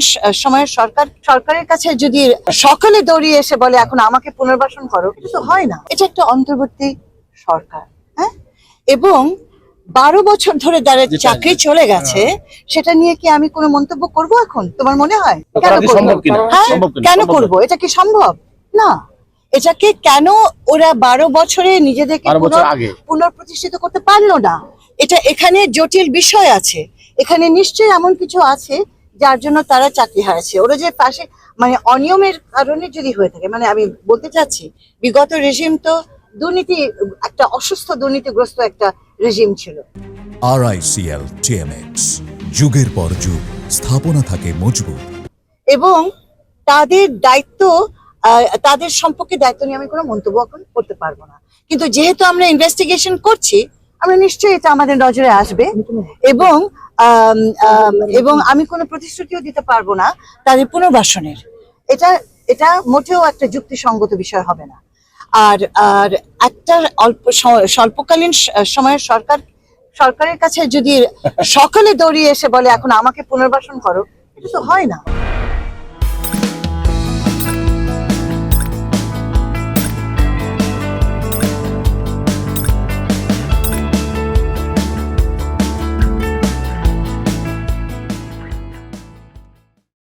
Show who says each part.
Speaker 1: স্বল্পকালীন স- সময়ের সরকার সরকারের কাছে যদি সকলে দৌড়িয়ে এসে বলে এখন আমাকে পুনর্বাসন করো এটা তো হয় না। এটা একটা অন্তর্বর্তী সরকার হ্যাঁ? এবং বারো বছর ধরে যারা চাকরি চলে গেছে সেটা নিয়ে কি আমি কোনো মন্তব্য করব এখন? তোমার মনে হয়? কেন করব? হ্যাঁ
Speaker 2: কেন?
Speaker 1: করব? এটা কি সম্ভব? না। এটাকে কেন ওরা বারো বছরে নিজেদেরকে। পুনঃপ্রতিষ্ঠিত করতে পারল না? এটা এখানে জটিল বিষয় আছে। এখানে নিশ্চয়ই এমন কিছু আছে যার জন্য তারা চাকরি হারাচ্ছে। ওরা যে পাশে মানে অনিয়মের কারণে যদি হয়ে থাকে মানে আমি বলতে চাচ্ছি বিগত রেজিম তো দুর্নীতি একটা অসুস্থ দুর্নীতিগ্রস্ত একটা রেজিম ছিল।
Speaker 3: আরআইসিএল টিএমএক্স যুগের পর যুগ স্থাপনা থাকে মজবুত।
Speaker 1: এবং তাদের দায়িত্ব তাদের সম্পর্কে দায়িত্ব নিয়ে আমি কোনো মন্তব্য এখন করতে পারব না। কিন্তু যেহেতু আমরা ইনভেস্টিগেশন করছি আমরা নিশ্চয়ই এটা আমাদের নজরে আসবে। এবং এবং আমি কোনো প্রতিশ্রুতিও দিতে পারব না তাদের পুনর্বাসনের। এটা এটা মোটেও একটা যুক্তিসঙ্গত বিষয় হবে না। আর আর একটা অল্প স্বল্পকালীন সময়ের সরকার, সরকারের কাছে যদি সকলে দৌড়িয়ে এসে বলে, এখন আমাকে পুনর্বাসন করো, এটা তো হয় না।